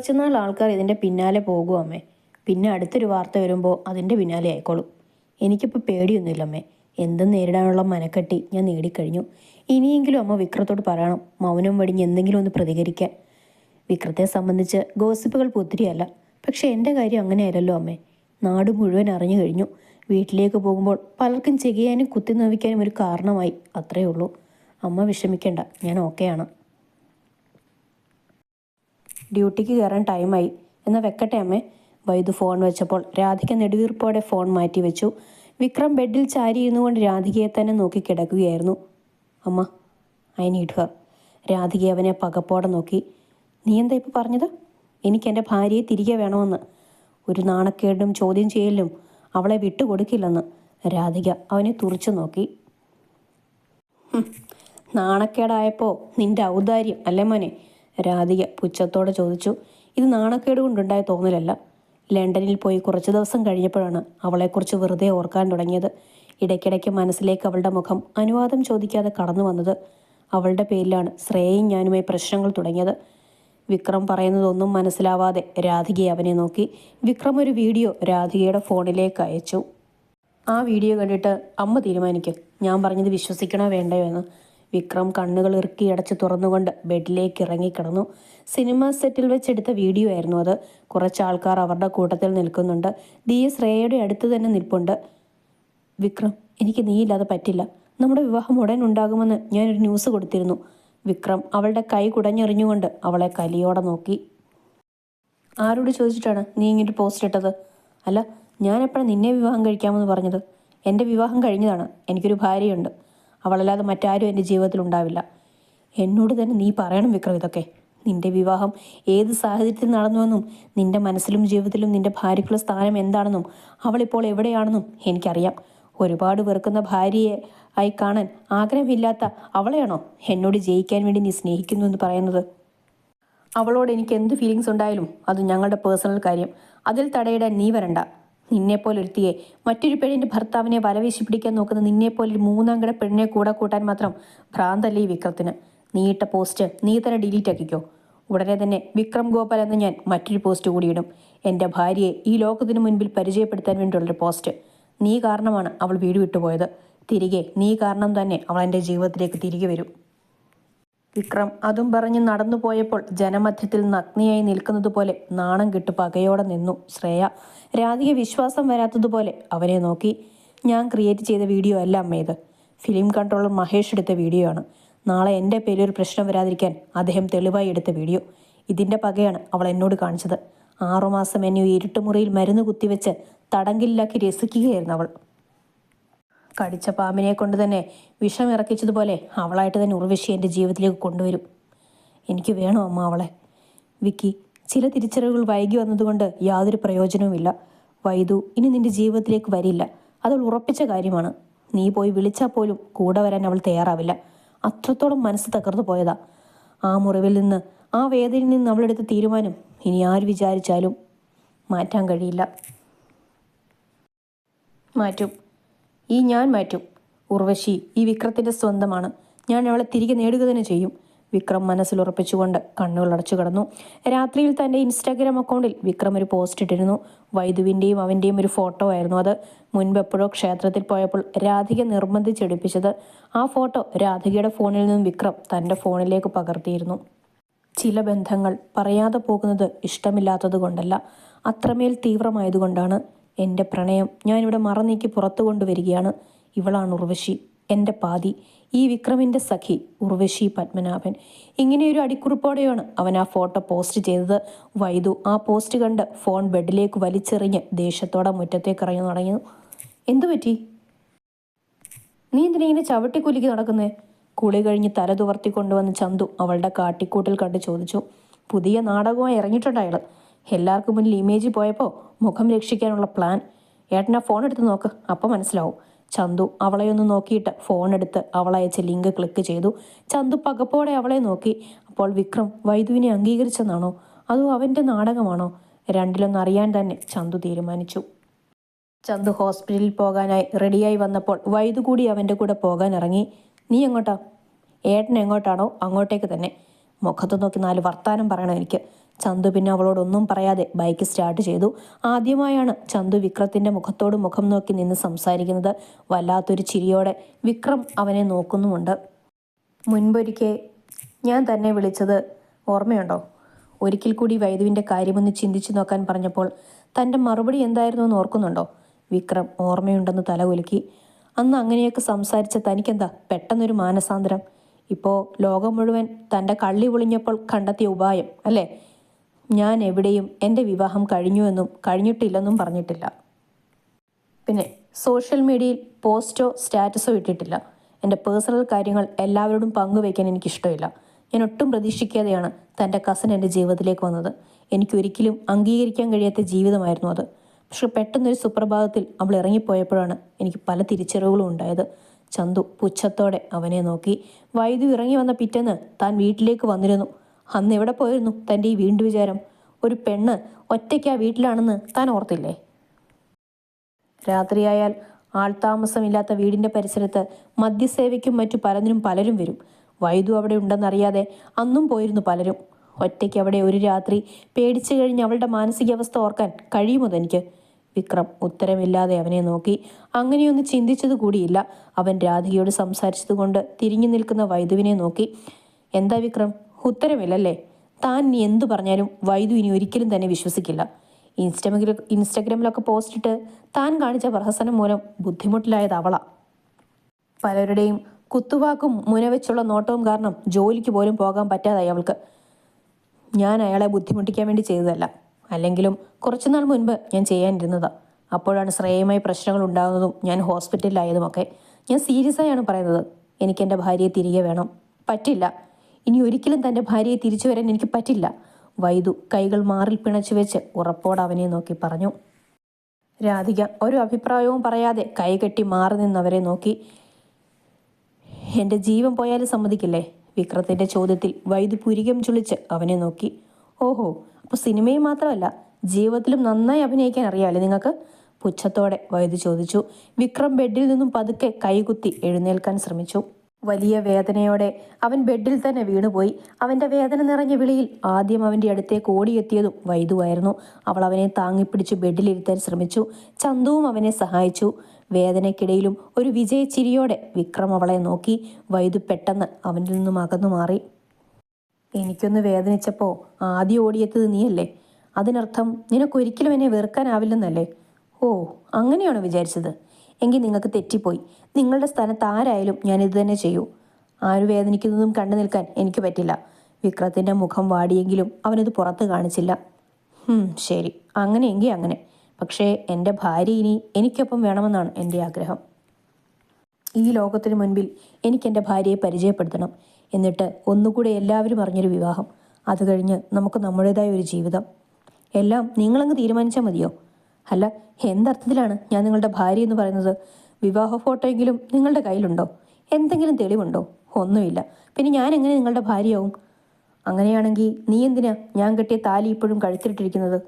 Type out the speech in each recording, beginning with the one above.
കുറച്ചുനാൾ ആൾക്കാർ ഇതിന്റെ പിന്നാലെ പോകും അമ്മേ. പിന്നെ അടുത്തൊരു വാർത്ത വരുമ്പോൾ അതിന്റെ പിന്നാലെ ആയിക്കോളും. എനിക്കിപ്പോൾ പേടിയൊന്നുമില്ല അമ്മേ. എന്തും നേരിടാനുള്ള മനക്കെട്ടി ഞാൻ നേടിക്കഴിഞ്ഞു. ഇനിയെങ്കിലും അമ്മ വിക്രത്തോട് പറയണം മൗനം വടിഞ്ഞ് എന്തെങ്കിലും ഒന്ന് പ്രതികരിക്കാൻ. വിക്രത്തെ സംബന്ധിച്ച് ഗോസിപ്പുകൾ പൊത്തിരിയല്ല പക്ഷെ എന്റെ കാര്യം അങ്ങനെയല്ലല്ലോ അമ്മേ. നാട് മുഴുവൻ അറിഞ്ഞു കഴിഞ്ഞു. വീട്ടിലേക്ക് പോകുമ്പോൾ പലർക്കും ചെയ്യാനും കുത്തി നോവിക്കാനും ഒരു കാരണമായി. അത്രയേ ഉള്ളൂ. അമ്മ വിഷമിക്കേണ്ട. ഞാൻ ഓക്കെയാണ്. ഡ്യൂട്ടിക്ക് കയറാൻ ടൈമായി. എന്ന് വെക്കട്ടെ അമ്മേ. വൈദു ഫോൺ വെച്ചപ്പോൾ രാധിക നെടുവീർപ്പോടെ ഫോൺ മാറ്റി വെച്ചു. വിക്രം ബെഡിൽ ചാരിയിരുന്നു കൊണ്ട് രാധികയെ തന്നെ നോക്കി കിടക്കുകയായിരുന്നു. അമ്മ ഐ നീഡ് ഹർ. രാധിക അവനെ പകപ്പോടെ നോക്കി. നീ എന്താ ഇപ്പോൾ പറഞ്ഞത്? എനിക്ക് എന്റെ ഭാര്യയെ തിരികെ വേണമെന്ന്. ഒരു നാണക്കേടും ചോദ്യം ചെയ്യലും അവളെ വിട്ടുകൊടുക്കില്ലെന്ന് രാധിക അവനെ തുറച്ചു നോക്കി. നാണക്കേടായപ്പോൾ നിന്റെ ഔദാര്യം അല്ലേ മോനെ? രാധിക പുച്ഛത്തോടെ ചോദിച്ചു ഇത് നാണക്കേട് കൊണ്ടുണ്ടായ തോന്നലല്ല. ലണ്ടനിൽ പോയി കുറച്ച് ദിവസം കഴിഞ്ഞപ്പോഴാണ് അവളെക്കുറിച്ച് വെറുതെ ഓർക്കാൻ തുടങ്ങിയത്. ഇടയ്ക്കിടയ്ക്ക് മനസ്സിലേക്ക് അവളുടെ മുഖം അനുവാദം ചോദിക്കാതെ കടന്നു വന്നത് അവളുടെ പേരിലാണ് ശ്രേയയും ഞാനുമായി പ്രശ്നങ്ങൾ തുടങ്ങിയത്. വിക്രം പറയുന്നതൊന്നും മനസ്സിലാവാതെ രാധികയെ അവനെ നോക്കി. വിക്രം ഒരു വീഡിയോ രാധികയുടെ ഫോണിലേക്ക് അയച്ചു. ആ വീഡിയോ കണ്ടിട്ട് അമ്മ തീരുമാനിക്കും. ഞാൻ പറഞ്ഞത് വിശ്വസിക്കണോ വേണ്ടയോ എന്ന്. വിക്രം കണ്ണുകൾ ഇറുക്കി അടച്ച് തുറന്നുകൊണ്ട് ബെഡിലേക്ക് ഇറങ്ങിക്കിടന്നു. സിനിമ സെറ്റിൽ വെച്ചെടുത്ത വീഡിയോ ആയിരുന്നു അത്. കുറച്ച് ആൾക്കാർ അവരുടെ കൂട്ടത്തിൽ നിൽക്കുന്നുണ്ട്. ദിയ ശ്രേയയുടെ അടുത്ത് തന്നെ നിൽപ്പുണ്ട്. വിക്രം എനിക്ക് നീയില്ലാതെ പറ്റില്ല. നമ്മുടെ വിവാഹം ഉടൻ ഉണ്ടാകുമെന്ന് ഞാനൊരു ന്യൂസ് കൊടുത്തിരുന്നു. വിക്രം അവളുടെ കൈ കുടഞ്ഞെറിഞ്ഞുകൊണ്ട് അവളെ കലിയോടെ നോക്കി. ആരോട് ചോദിച്ചിട്ടാണ് നീ ഇങ്ങോട്ട് പോസ്റ്റ് ഇട്ടത്? അല്ല ഞാൻ എപ്പോഴാണ് നിന്നെ വിവാഹം കഴിക്കാമെന്ന് പറഞ്ഞത്? എന്റെ വിവാഹം കഴിഞ്ഞതാണ്. എനിക്കൊരു ഭാര്യയുണ്ട്. അവളല്ലാതെ മറ്റാരും എന്റെ ജീവിതത്തിൽ ഉണ്ടാവില്ല. എന്നോട് തന്നെ നീ പറയണം വിക്രം ഇതൊക്കെ. നിന്റെ വിവാഹം ഏത് സാഹചര്യത്തിൽ നടന്നുവെന്നും നിന്റെ മനസ്സിലും ജീവിതത്തിലും നിന്റെ ഭാര്യയ്ക്കുള്ള സ്ഥാനം എന്താണെന്നും അവളിപ്പോൾ എവിടെയാണെന്നും എനിക്കറിയാം. ഒരുപാട് വെറുക്കുന്ന ഭാര്യയെ ആയി കാണാൻ ആഗ്രഹമില്ലാത്ത അവളെയാണോ എന്നോട് ജയിക്കാൻ വേണ്ടി നീ സ്നേഹിക്കുന്നു എന്ന് പറയുന്നത്? അവളോട് എനിക്ക് എന്ത് ഫീലിങ്സ് ഉണ്ടായാലും അത് ഞങ്ങളുടെ പേഴ്സണൽ കാര്യം. അതിൽ തടയിടാൻ നീ വരണ്ട. നിന്നെപ്പോലെ ഒരുത്തിയെ മറ്റൊരു പെണ്ണിന്റെ ഭർത്താവിനെ വലവീശി പിടിക്കാൻ നോക്കുന്ന നിന്നെപ്പോലെ ഒരു മൂന്നാംകട പെണ്ണിനെ കൂടെ കൂട്ടാൻ മാത്രം ഭ്രാന്തല്ലേ ഈ വിക്രത്തിന്. നീ ഇട്ട പോസ്റ്റ് നീ തന്നെ ഡിലീറ്റ് ആക്കിക്കോ. ഉടനെ തന്നെ വിക്രം ഗോപാൽ എന്ന് ഞാൻ മറ്റൊരു പോസ്റ്റ് കൂടി ഇടും. എന്റെ ഭാര്യയെ ഈ ലോകത്തിന് മുൻപിൽ പരിചയപ്പെടുത്താൻ വേണ്ടിയുള്ളൊരു പോസ്റ്റ്. നീ കാരണമാണ് അവൾ വീട് വിട്ടുപോയത്. തിരികെ നീ കാരണം തന്നെ അവൾ എന്റെ ജീവിതത്തിലേക്ക് തിരികെ വരും. വിക്രം അതും പറഞ്ഞ് നടന്നു പോയപ്പോൾ ജനമധ്യത്തിൽ നഗ്നിയായി നിൽക്കുന്നതുപോലെ നാണം കിട്ടു പകയോടെ നിന്നു ശ്രേയ. രാധിക വിശ്വാസം വരാത്തതുപോലെ അവനെ നോക്കി. ഞാൻ ക്രിയേറ്റ് ചെയ്ത വീഡിയോ അല്ല അമ്മ ഇത് ഫിലിം കൺട്രോളർ മഹേഷ് എടുത്ത വീഡിയോ ആണ്. നാളെ എന്റെ പേരിൽ ഒരു പ്രശ്നം വരാതിരിക്കാൻ അദ്ദേഹം തെളിവായി എടുത്ത വീഡിയോ ഇതിന്റെ പകയാണ് അവൾ എന്നോട് കാണിച്ചത്. ആറുമാസം എന്നെ ഇരുട്ടുമുറിയിൽ മരുന്ന് കുത്തിവെച്ച് തടങ്കില്ലാക്കി രസിക്കുകയായിരുന്നു അവൾ. കടിച്ച പാമ്പിനെ കൊണ്ട് തന്നെ വിഷം ഇറക്കിച്ചതുപോലെ അവളായിട്ട് തന്നെ ഉർവശി എന്റെ ജീവിതത്തിലേക്ക് കൊണ്ടുവരും. എനിക്ക് വേണോ അമ്മ അവളെ? വിക്കി ചില തിരിച്ചറിവുകൾ വൈകി വന്നതുകൊണ്ട് യാതൊരു പ്രയോജനവുമില്ല. വൈദു ഇനി നിന്റെ ജീവിതത്തിലേക്ക് വരില്ല. അതവൾ ഉറപ്പിച്ച കാര്യമാണ്. നീ പോയി വിളിച്ചാൽ പോലും കൂടെ വരാൻ അവൾ തയ്യാറാവില്ല. അത്രത്തോളം മനസ്സ് തകർന്നു പോയതാ. ആ മുറിവിൽ നിന്ന് ആ വേദനയിൽ നിന്ന് അവളെടുത്ത തീരുമാനം ഇനി ആര് വിചാരിച്ചാലും മാറ്റാൻ കഴിയില്ല. മാറ്റും. ഈ ഞാൻ മാറ്റും. ഉർവശി ഈ വിക്രത്തിന്റെ സ്വന്തമാണ്. ഞാൻ അവളെ തിരികെ നേടുക തന്നെ ചെയ്യും. വിക്രം മനസ്സിൽ ഉറപ്പിച്ചുകൊണ്ട് കണ്ണുകൾ അടച്ചു കടന്നു. രാത്രിയിൽ തന്റെ ഇൻസ്റ്റാഗ്രാം അക്കൗണ്ടിൽ വിക്രം ഒരു പോസ്റ്റ് ഇട്ടിരുന്നു. വൈദുവിന്റെയും അവന്റെയും ഒരു ഫോട്ടോ ആയിരുന്നു അത്. മുൻപ് എപ്പോഴോ ക്ഷേത്രത്തിൽ പോയപ്പോൾ രാധിക നിർബന്ധിച്ചെടുപ്പിച്ചത് ആ ഫോട്ടോ രാധികയുടെ ഫോണിൽ നിന്നും വിക്രം തന്റെ ഫോണിലേക്ക് പകർത്തിയിരുന്നു. ചില ബന്ധങ്ങൾ പറയാതെ പോകുന്നത് ഇഷ്ടമില്ലാത്തത് കൊണ്ടല്ല അത്രമേൽ തീവ്രമായതുകൊണ്ടാണ്. എന്റെ പ്രണയം ഞാനിവിടെ മറനീക്കി പുറത്തു കൊണ്ടുവരികയാണ്. ഇവളാണ് ഉർവശി എന്റെ പാതി. ഈ വിക്രമിന്റെ സഖി ഉർവശി പത്മനാഭൻ. ഇങ്ങനെയൊരു അടിക്കുറിപ്പോടെയാണ് അവൻ ആ ഫോട്ടോ പോസ്റ്റ് ചെയ്തത്. വൈദു ആ പോസ്റ്റ് കണ്ട് ഫോൺ ബെഡിലേക്ക് വലിച്ചെറിഞ്ഞ് ദേഷ്യത്തോടെ മുറ്റത്തേക്ക് ഇറങ്ങി തുടങ്ങി എന്തു പറ്റി? നീ എന്തിനാ ഇങ്ങനെ ചവിട്ടിക്കുലുക്കി നടക്കുന്നേ? കുളി കഴിഞ്ഞ് തല തുവർത്തി കൊണ്ടുവന്ന് ചന്തു അവളുടെ കാട്ടിക്കൂട്ടിൽ കണ്ട് ചോദിച്ചു. പുതിയ നാടകമായി ഇറങ്ങിയിട്ടുണ്ട് അയാൾ എല്ലാവർക്കും മുന്നിൽ ഇമേജ് പോയപ്പോൾ മുഖം രക്ഷിക്കാനുള്ള പ്ലാൻ ഏട്ടനാ ഫോൺ എടുത്ത് നോക്ക് അപ്പോൾ മനസ്സിലാവും. ചന്തു അവളെ ഒന്ന് നോക്കിയിട്ട് ഫോൺ എടുത്ത് അവളയച്ച ലിങ്ക് ക്ലിക്ക് ചെയ്തു. ചന്തു പകപ്പോടെ അവളെ നോക്കി. അപ്പോൾ വിക്രം വൈദുവിനെ അംഗീകരിച്ചെന്നാണോ? അതോ അവന്റെ നാടകമാണോ? രണ്ടിലൊന്ന് അറിയാൻ തന്നെ ചന്തു തീരുമാനിച്ചു. ചന്തു ഹോസ്പിറ്റലിൽ പോകാനായി റെഡിയായി വന്നപ്പോൾ വൈദു കൂടി അവന്റെ കൂടെ പോകാൻ ഇറങ്ങി. നീ എങ്ങോട്ടാ? ഏട്ടൻ എങ്ങോട്ടാണോ അങ്ങോട്ടേക്ക് തന്നെ. മുഖത്ത് നോക്കി നാല് വർത്താനം പറയണം എനിക്ക്. ചന്തു പിന്നെ അവളോടൊന്നും പറയാതെ ബൈക്ക് സ്റ്റാർട്ട് ചെയ്തു. ആദ്യമായാണ് ചന്തു വിക്രത്തിന്റെ മുഖത്തോട് മുഖം നോക്കി നിന്ന് സംസാരിക്കുന്നത്. വല്ലാത്തൊരു ചിരിയോടെ വിക്രം അവനെ നോക്കുന്നുമുണ്ട്. മുൻപൊരിക്കെ ഞാൻ തന്നെ വിളിച്ചത് ഓർമ്മയുണ്ടോ? ഒരിക്കൽ കൂടി വൈദുവിന്റെ കാര്യമൊന്ന് ചിന്തിച്ചു നോക്കാൻ പറഞ്ഞപ്പോൾ തന്റെ മറുപടി എന്തായിരുന്നു എന്ന് ഓർക്കുന്നുണ്ടോ? വിക്രം ഓർമ്മയുണ്ടെന്ന് തല കുലുക്കി. അന്ന് അങ്ങനെയൊക്കെ സംസാരിച്ച തനിക്കെന്താ പെട്ടെന്നൊരു മാനസാന്തരം? ഇപ്പോൾ ലോകം മുഴുവൻ തന്റെ കള്ളി ഒളിഞ്ഞപ്പോൾ കണ്ടെത്തിയ ഉപായം അല്ലേ? ഞാൻ എവിടെയും എന്റെ വിവാഹം കഴിഞ്ഞുവെന്നും കഴിഞ്ഞിട്ടില്ലെന്നും പറഞ്ഞിട്ടില്ല. പിന്നെ സോഷ്യൽ മീഡിയയിൽ പോസ്റ്റോ സ്റ്റാറ്റസോ ഇട്ടിട്ടില്ല. എന്റെ പേഴ്സണൽ കാര്യങ്ങൾ എല്ലാവരോടും പങ്കുവയ്ക്കാൻ എനിക്കിഷ്ടമില്ല. ഞാൻ ഒട്ടും പ്രതീക്ഷിക്കാതെയാണ് തന്റെ കസിൻ എന്റെ ജീവിതത്തിലേക്ക് വന്നത്. എനിക്കൊരിക്കലും അംഗീകരിക്കാൻ കഴിയാത്ത ജീവിതമായിരുന്നു അത്. പക്ഷെ പെട്ടെന്നൊരു സുപ്രഭാതത്തിൽ അവൾ ഇറങ്ങിപ്പോയപ്പോഴാണ് എനിക്ക് പല തിരിച്ചറിവുകളും ഉണ്ടായത്. ചന്തു പുച്ഛത്തോടെ അവനെ നോക്കി വൈദ്യു ഇറങ്ങി വന്ന പിറ്റേന്ന് താൻ വീട്ടിലേക്ക് വന്നിരുന്നു. അന്ന് എവിടെ പോയിരുന്നു തന്റെ ഈ വീണ്ടു വിചാരം? ഒരു പെണ്ണ് ഒറ്റയ്ക്ക് ആ വീട്ടിലാണെന്ന് താൻ ഓർത്തില്ലേ? രാത്രിയായാൽ ആൾതാമസമില്ലാത്ത വീടിന്റെ പരിസരത്ത് മദ്യസേവയ്ക്കും മറ്റു പലതിനും പലരും വരും. വൈദു അവിടെ ഉണ്ടെന്നറിയാതെ അന്നും പോയിരുന്നു പലരും. ഒറ്റയ്ക്ക് അവിടെ ഒരു രാത്രി പേടിച്ചു കഴിഞ്ഞ് അവളുടെ മാനസികാവസ്ഥ ഓർക്കാൻ കഴിയുമോ തനിക്ക്? വിക്രം ഉത്തരമില്ലാതെ അവനെ നോക്കി അങ്ങനെയൊന്നും ചിന്തിച്ചത് കൂടിയില്ല. അവൻ രാധികയോട് സംസാരിച്ചതുകൊണ്ട് തിരിഞ്ഞു നിൽക്കുന്ന വൈദുവിനെ നോക്കി എന്താ വിക്രം? ഉത്തരമില്ലല്ലേ താൻ ഇനി എന്തു പറഞ്ഞാലും വൈദു ഇനി ഒരിക്കലും തന്നെ വിശ്വസിക്കില്ല. ഇൻസ്റ്റാഗ്രാമിൽ ഇൻസ്റ്റഗ്രാമിലൊക്കെ പോസ്റ്റ് ഇട്ട് താൻ കാണിച്ച പ്രഹസനം മൂലം ബുദ്ധിമുട്ടിലായത് അവളാ. പലരുടെയും കുത്തുവാക്കും മുനവെച്ചുള്ള നോട്ടവും കാരണം ജോലിക്ക് പോലും പോകാൻ പറ്റാതായി അവൾക്ക്. ഞാൻ അയാളെ ബുദ്ധിമുട്ടിക്കാൻ വേണ്ടി ചെയ്തതല്ല. അല്ലെങ്കിലും കുറച്ചുനാൾ മുൻപ് ഞാൻ ചെയ്യാനിരുന്നതാ. അപ്പോഴാണ് ശ്രേയമായി പ്രശ്നങ്ങൾ ഉണ്ടാകുന്നതും ഞാൻ ഹോസ്പിറ്റലിലായതുമൊക്കെ. ഞാൻ സീരിയസ് ആയാണ് പറയുന്നത്. എനിക്ക് എന്റെ ഭാര്യയെ തിരികെ വേണം. പറ്റില്ല. ഇനി ഒരിക്കലും തന്റെ ഭാര്യയെ തിരിച്ചു വരാൻ എനിക്ക് പറ്റില്ല. വൈദു കൈകൾ മാറിൽ പിണച്ചു വെച്ച് ഉറപ്പോടെ അവനെ നോക്കി പറഞ്ഞു. രാധിക ഒരു അഭിപ്രായവും പറയാതെ കൈകെട്ടി മാറി നിന്നവരെ നോക്കി. എന്റെ ജീവൻ പോയാലും സമ്മതിക്കില്ലേ? വിക്രത്തിന്റെ ചോദ്യത്തിൽ വൈദ്യു പുരികം ചുളിച്ച് അവനെ നോക്കി. ഓഹോ അപ്പോൾ സിനിമയിൽ മാത്രമല്ല ജീവിതത്തിലും നന്നായി അഭിനയിക്കാൻ അറിയാമല്ലേ നിങ്ങൾക്ക്? പുച്ഛത്തോടെ വൈദ്യു ചോദിച്ചു. വിക്രം ബെഡിൽ നിന്നും പതുക്കെ കൈകുത്തി എഴുന്നേൽക്കാൻ ശ്രമിച്ചു. വലിയ വേദനയോടെ അവൻ ബെഡിൽ തന്നെ വീണുപോയി. അവന്റെ വേദന നിറഞ്ഞ വിളിയിൽ ആദ്യം അവന്റെ അടുത്തേക്ക് ഓടിയെത്തിയതും വൈദുവായിരുന്നു അവൾ അവനെ താങ്ങിപ്പിടിച്ച് ബെഡിലിരുത്താൻ ശ്രമിച്ചു. ചന്തുവും അവനെ സഹായിച്ചു. വേദനയ്ക്കിടയിലും ഒരു വിജയച്ചിരിയോടെ വിക്രം അവളെ നോക്കി. വൈദു പെട്ടെന്ന് അവനിൽ നിന്നും അകന്നു മാറി. എനിക്കൊന്ന് വേദനിച്ചപ്പോൾ ആദ്യം ഓടിയെത്തത് നീയല്ലേ? അതിനർത്ഥം നിനക്കൊരിക്കലും എന്നെ വെറുക്കാനാവില്ലെന്നല്ലേ? ഓ അങ്ങനെയാണോ വിചാരിച്ചത്? എങ്കിൽ നിങ്ങൾക്ക് തെറ്റിപ്പോയി. നിങ്ങളുടെ സ്ഥാനത്ത് ആരായാലും ഞാൻ ഇതുതന്നെ ചെയ്യൂ. ആര് വേദനിക്കുന്നതും കണ്ടു നിൽക്കാൻ എനിക്ക് പറ്റില്ല. വിക്രത്തിന്റെ മുഖം വാടിയെങ്കിലും അവനത് പുറത്ത് കാണിച്ചില്ല. "ഹും, ശരി. അങ്ങനെയെങ്കിൽ അങ്ങനെ. പക്ഷേ എന്റെ ഭാര്യ ഇനി എനിക്കൊപ്പം വേണമെന്നാണ് എന്റെ ആഗ്രഹം. ഈ ലോകത്തിന് മുൻപിൽ എനിക്ക് എന്റെ ഭാര്യയെ പരിചയപ്പെടുത്തണം. എന്നിട്ട് ഒന്നുകൂടെ എല്ലാവരും അറിഞ്ഞൊരു വിവാഹം. അത് കഴിഞ്ഞ് നമുക്ക് നമ്മുടേതായ ഒരു ജീവിതം. എല്ലാം നിങ്ങളങ്ങ് തീരുമാനിച്ചാൽ മതിയോ? അല്ല എന്തർത്ഥത്തിലാണ് ഞാൻ നിങ്ങളുടെ ഭാര്യ എന്ന് പറയുന്നത്? വിവാഹ ഫോട്ടോയെങ്കിലും നിങ്ങളുടെ കയ്യിലുണ്ടോ? എന്തെങ്കിലും തെളിവുണ്ടോ? ഒന്നുമില്ല. പിന്നെ ഞാൻ എങ്ങനെ നിങ്ങളുടെ ഭാര്യയാവും? അങ്ങനെയാണെങ്കിൽ നീ എന്തിനാ ഞാൻ കെട്ടിയ താലി ഇപ്പോഴും കഴുത്തിലിട്ടിരിക്കുന്നത്?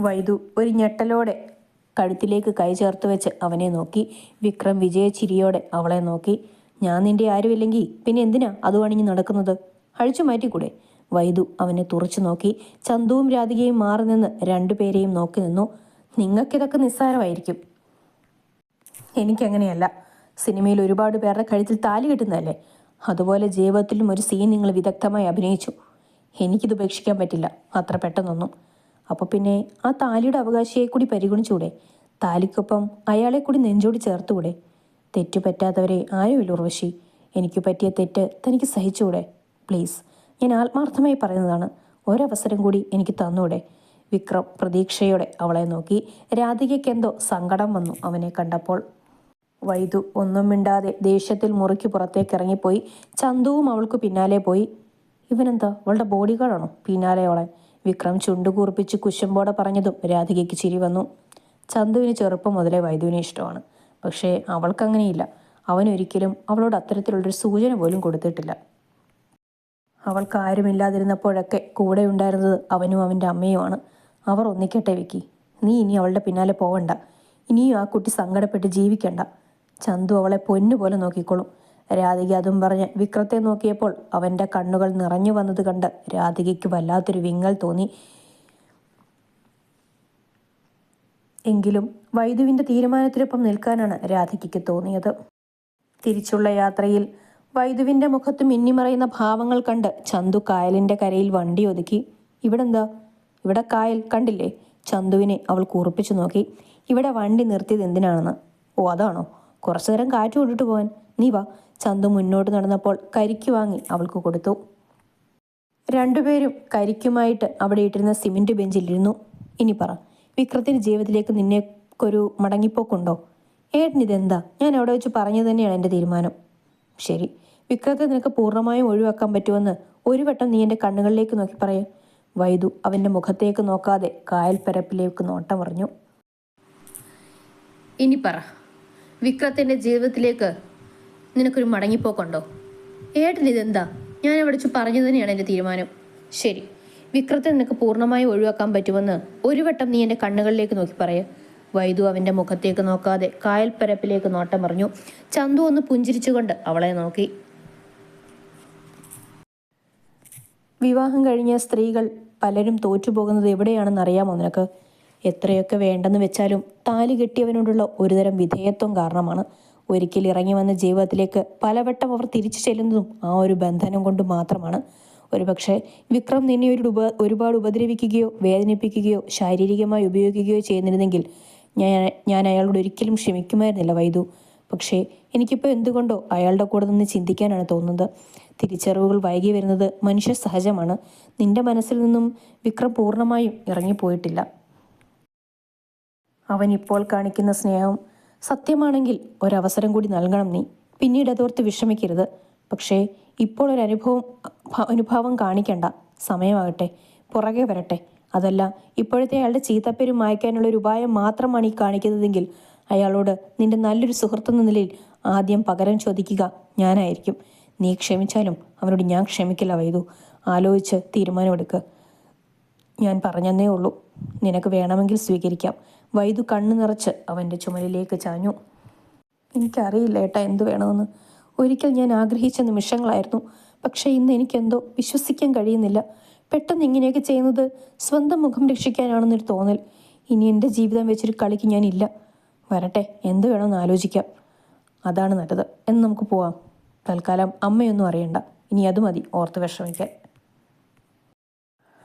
വൈദു ഒരു ഞെട്ടലോടെ കഴുത്തിലേക്ക് കൈ ചേർത്ത് വെച്ച് അവനെ നോക്കി. വിക്രം വിജയ ചിരിയോടെ അവളെ നോക്കി. ഞാൻ നിന്റെ ആരുമില്ലെങ്കിൽ പിന്നെ എന്തിനാ അത് അണിഞ്ഞ് നടക്കുന്നത്? അഴിച്ചു മാറ്റിക്കൂടെ? വൈദു അവനെ തുറച്ചു നോക്കി. ചന്തുവും രാധികയും മാറി നിന്ന് രണ്ടുപേരെയും നോക്കി നിന്നു. നിങ്ങൾക്കിതൊക്കെ നിസ്സാരമായിരിക്കും. എനിക്കങ്ങനെയല്ല. സിനിമയിൽ ഒരുപാട് പേരുടെ കഴുത്തിൽ താലി കിട്ടുന്നതല്ലേ? അതുപോലെ ജീവിതത്തിലും ഒരു സീൻ നിങ്ങൾ വിദഗ്ധമായി അഭിനയിച്ചു. എനിക്കിത് ഉപേക്ഷിക്കാൻ പറ്റില്ല. അത്ര പെട്ടെന്നൊന്നും. അപ്പോൾ പിന്നെ ആ താലിയുടെ അവകാശിയെ കൂടി പരിഗണിച്ചുകൂടെ? താലിക്കൊപ്പം അയാളെ കൂടി നെഞ്ചോടി ചേർത്തുകൂടെ? തെറ്റു പറ്റാത്തവരെ ആരുമില്ല ഉർവശി. എനിക്ക് പറ്റിയ തെറ്റ് തനിക്ക് സഹിച്ചുകൂടെ? പ്ലീസ്. ഞാൻ ആത്മാർത്ഥമായി പറയുന്നതാണ്. ഒരവസരം കൂടി എനിക്ക് തന്നൂടെ? വിക്രം പ്രതീക്ഷയോടെ അവളെ നോക്കി. രാധികയ്ക്കെന്തോ സങ്കടം വന്നു അവനെ കണ്ടപ്പോൾ. വൈദു ഒന്നും മിണ്ടാതെ ദേഷ്യത്തിൽ മുറിക്ക് പുറത്തേക്ക് ഇറങ്ങിപ്പോയി. ചന്തുവും അവൾക്ക് പിന്നാലെ പോയി. ഇവനെന്താ? അവളുടെ ബോഡി ഗാർഡാണോ പിന്നാലെ അവളെ. വിക്രം ചുണ്ടുകൂർപ്പിച്ച് കുശുമ്പോടെ പറഞ്ഞതും രാധികയ്ക്ക് ചിരി വന്നു. ചന്തുവിന് ചെറുപ്പം മുതലേ വൈദുവിനെ ഇഷ്ടമാണ്. പക്ഷേ അവൾക്കങ്ങനെയില്ല. അവനൊരിക്കലും അവളോട് അത്തരത്തിലുള്ളൊരു സൂചന പോലും കൊടുത്തിട്ടില്ല. അവൾക്ക് ആരുമില്ലാതിരുന്നപ്പോഴൊക്കെ കൂടെ ഉണ്ടായിരുന്നത് അവനും അവന്റെ അമ്മയുമാണ്. അവർ ഒന്നിക്കട്ടെ വിക്കി. നീ ഇനി അവളുടെ പിന്നാലെ പോവണ്ട. ഇനിയും ആ കുട്ടി സങ്കടപ്പെട്ട് ജീവിക്കണ്ട. ചന്തു അവളെ പൊന്നുപോലെ നോക്കിക്കോളും. രാധിക അതും പറഞ്ഞ് വിക്രത്തെ നോക്കിയപ്പോൾ അവന്റെ കണ്ണുകൾ നിറഞ്ഞു വന്നത് കണ്ട് രാധികയ്ക്ക് വല്ലാത്തൊരു വിങ്ങൽ തോന്നി. എങ്കിലും വൈദുവിന്റെ തീരുമാനത്തിനൊപ്പം നിൽക്കാനാണ് രാധികയ്ക്ക് തോന്നിയത്. തിരിച്ചുള്ള യാത്രയിൽ വൈദുവിന്റെ മുഖത്ത് മിന്നിമറയുന്ന ഭാവങ്ങൾ കണ്ട് ചന്തു കായലിന്റെ കരയിൽ വണ്ടി ഒതുക്കി. ഇവിടെന്താ? ഇവിടെ കായൽ കണ്ടില്ലേ? ചന്തുവിനെ അവൾ കുറിപ്പിച്ചു നോക്കി. ഇവിടെ വണ്ടി നിർത്തിയത് എന്തിനാണെന്ന്? ഓ അതാണോ? കുറച്ചു നേരം കാറ്റ് കൊണ്ടിട്ട് പോവാൻ. നീ വാ. ചന്തു മുന്നോട്ട് നടന്നപ്പോൾ കരിക്ക് വാങ്ങി അവൾക്ക് കൊടുത്തു. രണ്ടുപേരും കരിക്കുമായിട്ട് അവിടെ ഇട്ടിരുന്ന സിമന്റ് ബെഞ്ചിലിരുന്നു. ഇനി പറ വിക്രത്തിന്റെ ജീവിതത്തിലേക്ക് നിന്നേക്കൊരു മടങ്ങിപ്പോക്കുണ്ടോ? ഏട്ടൻ ഇതെന്താ? ഞാൻ അവിടെ വെച്ച് പറഞ്ഞു തന്നെയാണ് എന്റെ തീരുമാനം. ശരി. വിക്രത്തെ നിനക്ക് പൂർണമായും ഒഴിവാക്കാൻ പറ്റുമെന്ന് ഒരു വട്ടം നീ എന്റെ കണ്ണുകളിലേക്ക് നോക്കി പറയും. വൈദു അവന്റെ മുഖത്തേക്ക് നോക്കാതെ കായൽ പരപ്പിലേക്ക് നോട്ടം പറഞ്ഞു ഇനി പറ വിക്രത്തിന്റെ ജീവിതത്തിലേക്ക് നിനക്കൊരു മടങ്ങിപ്പോക്കുണ്ടോ? ഏട്ടൻ ഇതെന്താ? ഞാൻ അവിടെ വെച്ച് പറഞ്ഞു തന്നെയാണ് എന്റെ തീരുമാനം. ശരി വിക്രത്തെ നിനക്ക് പൂർണമായും ഒഴിവാക്കാൻ പറ്റുമെന്ന് ഒരു വട്ടം നീ എന്റെ കണ്ണുകളിലേക്ക് നോക്കി പറയ. വൈദു അവന്റെ മുഖത്തേക്ക് നോക്കാതെ കായൽ പരപ്പിലേക്ക് നോട്ടം പറഞ്ഞു ചന്തു ഒന്ന് പുഞ്ചിരിച്ചുകൊണ്ട് അവളെ നോക്കി. വിവാഹം കഴിഞ്ഞ സ്ത്രീകൾ പലരും തോറ്റുപോകുന്നത് എവിടെയാണെന്ന് അറിയാമോ നിനക്ക്? എത്രയൊക്കെ വേണ്ടെന്ന് വെച്ചാലും താലി കെട്ടിയവനോടുള്ള ഒരുതരം വിധേയത്വം കാരണമാണ്. ഒരിക്കൽ ഇറങ്ങി വന്ന ജീവിതത്തിലേക്ക് പലവട്ടം അവർ തിരിച്ചു ചെല്ലുന്നതും ആ ഒരു ബന്ധനം കൊണ്ട് മാത്രമാണ്. ഒരുപക്ഷെ വിക്രം നിന്നെ ഒരു ഉപ ഒരുപാട് ഉപദ്രവിക്കുകയോ വേദനിപ്പിക്കുകയോ ശാരീരികമായി ഉപയോഗിക്കുകയോ ചെയ്യുന്നിരുന്നെങ്കിൽ ഞാൻ ഞാൻ അയാളോട് ഒരിക്കലും ക്ഷമിക്കുമായിരുന്നില്ല വൈദു. പക്ഷേ എനിക്കിപ്പോൾ എന്തുകൊണ്ടോ അയാളുടെ കൂടെ നിന്ന് ചിന്തിക്കാനാണ് തോന്നുന്നത്. തിരിച്ചറിവുകൾ വൈകി വരുന്നത് മനുഷ്യ സഹജമാണ്. നിന്റെ മനസ്സിൽ നിന്നും വിക്രം പൂർണമായും ഇറങ്ങിപ്പോയിട്ടില്ല. അവൻ ഇപ്പോൾ കാണിക്കുന്ന സ്നേഹം സത്യമാണെങ്കിൽ ഒരവസരം കൂടി നൽകണം നീ. പിന്നീട് അതോർത്ത് വിഷമിക്കരുത്. പക്ഷേ ഇപ്പോൾ ഒരു അനുഭവം അനുഭാവം കാണിക്കണ്ട. സമയമാകട്ടെ പുറകെ വരട്ടെ. അതല്ല ഇപ്പോഴത്തെ അയാളുടെ ചീത്തപ്പേര് മായ്ക്കാനുള്ള ഒരു ഉപായം മാത്രമാണ് ഈ കാണിക്കുന്നതെങ്കിൽ അയാളോട് നിന്റെ നല്ലൊരു സുഹൃത്തെന്ന നിലയിൽ ആദ്യം പകരം ചോദിക്കുക ഞാനായിരിക്കും. നീ ക്ഷമിച്ചാലും അവനോട് ഞാൻ ക്ഷമിക്കില്ല വൈദു. ആലോചിച്ച് തീരുമാനമെടുക്കുക ഞാൻ പറഞ്ഞെന്നേ ഉള്ളൂ. നിനക്ക് വേണമെങ്കിൽ സ്വീകരിക്കാം. വൈദു കണ്ണു നിറച്ച് അവന്റെ ചുമലിലേക്ക് ചാഞ്ഞു. എനിക്കറിയില്ല ഏട്ടാ എന്തു വേണമെന്ന്. ഒരിക്കൽ ഞാൻ ആഗ്രഹിച്ച നിമിഷങ്ങളായിരുന്നു. പക്ഷേ ഇന്ന് എനിക്കെന്തോ വിശ്വസിക്കാൻ കഴിയുന്നില്ല. പെട്ടെന്ന് ഇങ്ങനെയൊക്കെ ചെയ്യുന്നത് സ്വന്തം മുഖം രക്ഷിക്കാനാണെന്നൊരു തോന്നൽ. ഇനി എന്റെ ജീവിതം വെച്ചൊരു കളിക്ക് ഞാനില്ല. വരട്ടെ എന്ത് വേണമെന്ന് ആലോചിക്കാം. അതാണ് നല്ലത്. എന്ന് നമുക്ക് പോവാം. തൽക്കാലം അമ്മയൊന്നും അറിയണ്ട. ഇനി അത് മതി ഓർത്ത് വിഷമിക്കാൻ.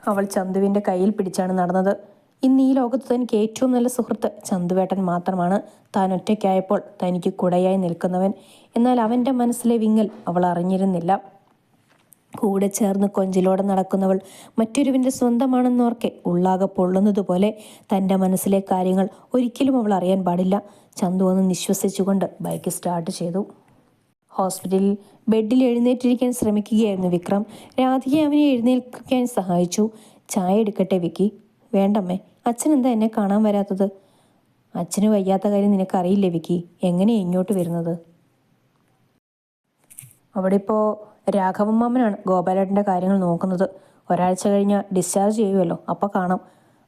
അവൾ ചന്തുവിന്റെ കയ്യിൽ പിടിച്ചാണ് നടന്നത്. ഇന്ന് ഈ ലോകത്ത് തനിക്ക് ഏറ്റവും നല്ല സുഹൃത്ത് ചന്തുവേട്ടൻ മാത്രമാണ്. താൻ ഒറ്റയ്ക്കായപ്പോൾ തനിക്ക് കുടയായി നിൽക്കുന്നവൻ. എന്നാൽ അവന്റെ മനസ്സിലെ വിങ്ങൽ അവൾ അറിഞ്ഞിരുന്നില്ല. കൂടെ ചേർന്ന് കൊഞ്ചിലോടെ നടക്കുന്നവൾ മറ്റൊരുവിന്റെ സ്വന്തമാണെന്നോർക്കെ ഉള്ളാകെ പൊള്ളുന്നതുപോലെ തന്റെ മനസ്സിലെ കാര്യങ്ങൾ ഒരിക്കലും അവൾ അറിയാൻ പാടില്ല. ചന്തു ഒന്ന് നിശ്വസിച്ചുകൊണ്ട് ബൈക്ക് സ്റ്റാർട്ട് ചെയ്തു. ഹോസ്പിറ്റലിൽ ബെഡിൽ എഴുന്നേറ്റിരിക്കാൻ ശ്രമിക്കുകയായിരുന്നു വിക്രം. രാധിക അവനെ എഴുന്നേൽക്കാൻ സഹായിച്ചു. ചായ എടുക്കട്ടെ വിക്കി. വേണ്ടമ്മേ അച്ഛൻ എന്താ എന്നെ കാണാൻ വരാത്തത്? അച്ഛന് വയ്യാത്ത കാര്യം നിനക്കറിയില്ലേ വിക്കി? എങ്ങനെയാണ് ഇങ്ങോട്ട് വരുന്നത്? അവിടെ ഇപ്പോൾ രാഘവൻ മാമനാണ് ഗോപാലേട്ടന്റെ കാര്യങ്ങൾ നോക്കുന്നത്. ഒരാഴ്ച കഴിഞ്ഞാൽ ഡിസ്ചാർജ് ചെയ്യുമല്ലോ അപ്പോൾ കാണാം.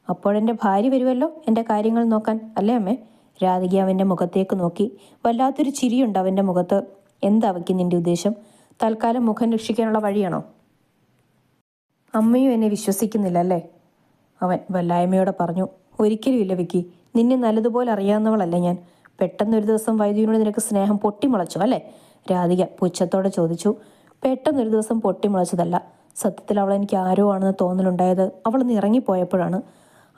അപ്പോഴെന്റെ ഭാര്യ വരുമല്ലോ എന്റെ കാര്യങ്ങൾ നോക്കാൻ അല്ലേ അമ്മേ? രാധിക അവന്റെ മുഖത്തേക്ക് നോക്കി. വല്ലാത്തൊരു ചിരിയുണ്ട് അവന്റെ മുഖത്ത്. എന്താ വയ്ക്കും നിന്റെ ഉദ്ദേശം? തൽക്കാലം മുഖം രക്ഷിക്കാനുള്ള വഴിയാണോ? അമ്മയും എന്നെ വിശ്വസിക്കുന്നില്ല അല്ലേ? അവൻ വല്ലായ്മയോടെ പറഞ്ഞു. ഒരിക്കലും ഇല്ല വിക്കി. നിന്നെ നല്ലതുപോലെ അറിയാവുന്നവളല്ലേ ഞാൻ. പെട്ടെന്നൊരു ദിവസം വൈദ്യുവിനോട് നിനക്ക് സ്നേഹം പൊട്ടിമുളച്ചോ അല്ലേ? രാധിക പുച്ഛത്തോടെ ചോദിച്ചു. പെട്ടെന്നൊരു ദിവസം പൊട്ടിമുളച്ചതല്ല. സത്യത്തിൽ അവൾ എനിക്ക് ആരോ ആണെന്ന് തോന്നലുണ്ടായത് അവൾ ഒന്ന് ഇറങ്ങിപ്പോയപ്പോഴാണ്.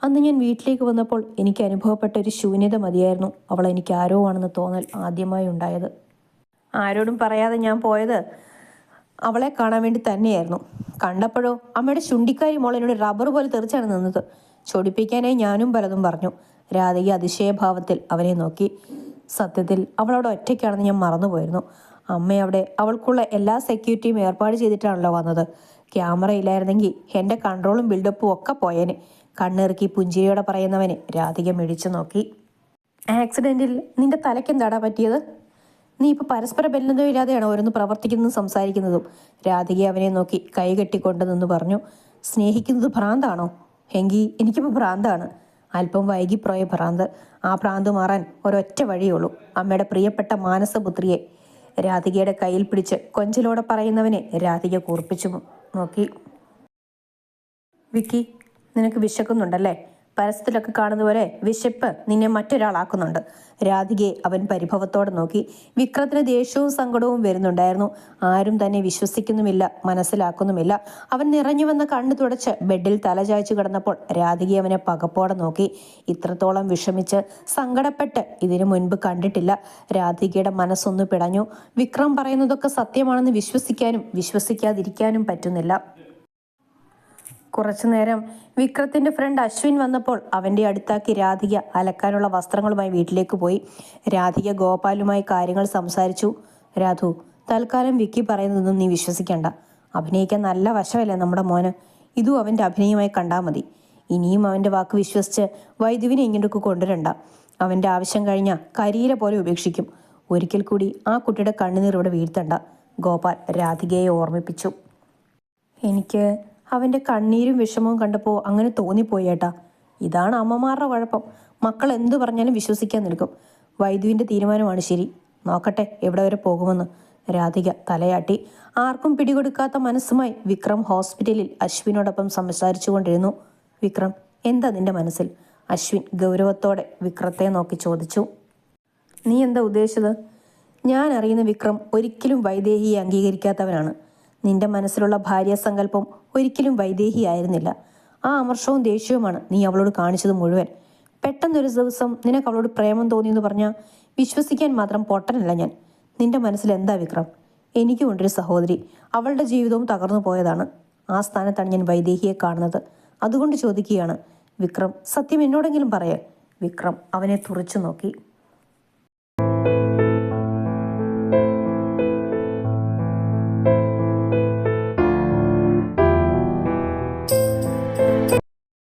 അന്ന് ഞാൻ വീട്ടിലേക്ക് വന്നപ്പോൾ എനിക്ക് അനുഭവപ്പെട്ട ഒരു ശൂന്യത മതിയായിരുന്നു. അവൾ എനിക്ക് ആരോ ആണെന്ന് തോന്നൽ ആദ്യമായി ഉണ്ടായത്. ആരോടും പറയാതെ ഞാൻ പോയത് അവളെ കാണാൻ വേണ്ടി തന്നെയായിരുന്നു. കണ്ടപ്പോഴോ അമ്മയുടെ ചുണ്ടിക്കാരി മോൾ എന്നോട് റബ്ബർ പോലെ തെറിച്ചാണ് നിന്നത്. ചൊടിപ്പിക്കാനായി ഞാനും പലതും പറഞ്ഞു. രാധിക അതിശയഭാവത്തിൽ അവനെ നോക്കി. സത്യത്തിൽ അവളവിടെ ഒറ്റയ്ക്കാണെന്ന് ഞാൻ മറന്നുപോയിരുന്നു. അമ്മ അവിടെ അവൾക്കുള്ള എല്ലാ സെക്യൂരിറ്റിയും ഏർപ്പാട് ചെയ്തിട്ടാണല്ലോ വന്നത്. ക്യാമറ ഇല്ലായിരുന്നെങ്കിൽ എന്റെ കൺട്രോളും ബിൽഡപ്പും ഒക്കെ പോയേനെ. കണ്ണിറുക്കി പുഞ്ചിരിയോടെ പറയുന്നവനെ രാധിക മിഴിച്ചു നോക്കി. ആക്സിഡന്റിൽ നിന്റെ തലയ്ക്കെന്താടാ പറ്റിയത്? നീ ഇപ്പോൾ പരസ്പര ബന്ധമില്ലാതെയാണ് ഓരോന്ന് പ്രവർത്തിക്കുന്നതും സംസാരിക്കുന്നതും? രാധിക അവനെ നോക്കി കൈ കെട്ടിക്കൊണ്ട് നിന്ന് പറഞ്ഞു സ്നേഹിക്കുന്നത് ഭ്രാന്താണോ? എങ്കിൽ എനിക്കിപ്പോൾ ഭ്രാന്താണ്. അല്പം വൈകിപ്പോയ ഭ്രാന്ത്. ആ ഭ്രാന്ത് മാറാൻ ഒരൊറ്റ വഴിയുള്ളൂ അമ്മയുടെ പ്രിയപ്പെട്ട മാനസപുത്രിയെ രാധികയുടെ കയ്യിൽ പിടിച്ച് കൊഞ്ചലോടെ പറയുന്നവനെ രാധിക കൂർപ്പിച്ചു നോക്കി. വിക്കി നിനക്ക് വിശക്കുന്നുണ്ടല്ലേ? പരസ്യത്തിലൊക്കെ കാണുന്ന പോലെ വിശപ്പ് നിന്നെ മറ്റൊരാളാക്കുന്നുണ്ട്. രാധികയെ അവൻ പരിഭവത്തോടെ നോക്കി. വിക്രത്തിന് ദേഷ്യവും സങ്കടവും വരുന്നുണ്ടായിരുന്നു. ആരും തന്നെ വിശ്വസിക്കുന്നുമില്ല മനസ്സിലാക്കുന്നുമില്ല. അവൻ നിറഞ്ഞു വന്ന കണ്ണു തുടച്ച് ബെഡിൽ തലചായ്ച്ചു കിടന്നപ്പോൾ രാധിക അവനെ പകപ്പോടെ നോക്കി. ഇത്രത്തോളം വിഷമിച്ച് സങ്കടപ്പെട്ട് ഇതിനു മുൻപ് കണ്ടിട്ടില്ല. രാധികയുടെ മനസ്സൊന്നു പിടഞ്ഞു. വിക്രം പറയുന്നതൊക്കെ സത്യമാണെന്ന് വിശ്വസിക്കാനും വിശ്വസിക്കാതിരിക്കാനും പറ്റുന്നില്ല. കുറച്ചുനേരം വിക്രത്തിന്റെ ഫ്രണ്ട് അശ്വിൻ വന്നപ്പോൾ അവന്റെ അടുത്താക്കി രാധിക അലക്കാനുള്ള വസ്ത്രങ്ങളുമായി വീട്ടിലേക്ക് പോയി. രാധിക ഗോപാലുമായി കാര്യങ്ങൾ സംസാരിച്ചു. രാധു തൽക്കാലം വിക്കി പറയുന്നതൊന്നും നീ വിശ്വസിക്കണ്ട. അഭിനയിക്കാൻ നല്ല വശമല്ലേ നമ്മുടെ മോന്? ഇതും അവന്റെ അഭിനയമായി കണ്ടാൽ മതി. ഇനിയും അവന്റെ വാക്ക് വിശ്വസിച്ച് വൈദ്യുവിനെ ഇങ്ങോട്ടേക്ക് കൊണ്ടുവരണ്ട. അവന്റെ ആവശ്യം കഴിഞ്ഞ കരീര പോലെ ഉപേക്ഷിക്കും. ഒരിക്കൽ കൂടി ആ കുട്ടിയുടെ കണ്ണുനീർ ഇവിടെ വീഴ്ത്തണ്ട. ഗോപാൽ രാധികയെ ഓർമ്മിപ്പിച്ചു. എനിക്ക് അവന്റെ കണ്ണീരും വിഷമവും കണ്ടപ്പോൾ അങ്ങനെ തോന്നിപ്പോയി ഏട്ടാ. ഇതാണ് അമ്മമാരുടെ കുഴപ്പം മക്കൾ എന്തു പറഞ്ഞാലും വിശ്വസിക്കാൻ നിൽക്കും. വൈദ്യുവിന്റെ തീരുമാനമാണ് ശരി. നോക്കട്ടെ എവിടെ വരെ പോകുമെന്ന്. രാധിക തലയാട്ടി. ആർക്കും പിടികൊടുക്കാത്ത മനസ്സുമായി വിക്രം ഹോസ്പിറ്റലിൽ അശ്വിനോടൊപ്പം സംസാരിച്ചു കൊണ്ടിരുന്നു വിക്രം എന്താ നിന്റെ മനസ്സിൽ? അശ്വിൻ ഗൗരവത്തോടെ വിക്രത്തെ നോക്കി ചോദിച്ചു. നീ എന്താ ഉദ്ദേശിച്ചത്? ഞാൻ അറിയുന്ന വിക്രം ഒരിക്കലും വൈദേഹിയെ അംഗീകരിക്കാത്തവനാണ്. നിന്റെ മനസ്സിലുള്ള ഭാര്യാസങ്കല്പം ഒരിക്കലും വൈദേഹിയായിരുന്നില്ല. ആ അമർഷവും ദേഷ്യവുമാണ് നീ അവളോട് കാണിച്ചത് മുഴുവൻ. പെട്ടെന്നൊരു ദിവസം നിനക്ക് അവളോട് പ്രേമം തോന്നിയെന്ന് പറഞ്ഞാൽ വിശ്വസിക്കാൻ മാത്രം പൊട്ടനല്ല ഞാൻ. നിന്റെ മനസ്സിൽ എന്താ വിക്രം? എനിക്കുമുണ്ടൊരു സഹോദരി. അവളുടെ ജീവിതവും തകർന്നു പോയതാണ്. ആ സ്ഥാനത്താണ് ഞാൻ വൈദേഹിയെ കാണുന്നത്. അതുകൊണ്ട് ചോദിക്കുകയാണ് വിക്രം സത്യം എന്നോടെങ്കിലും പറയേ. വിക്രം അവനെ തുറച്ചു നോക്കി.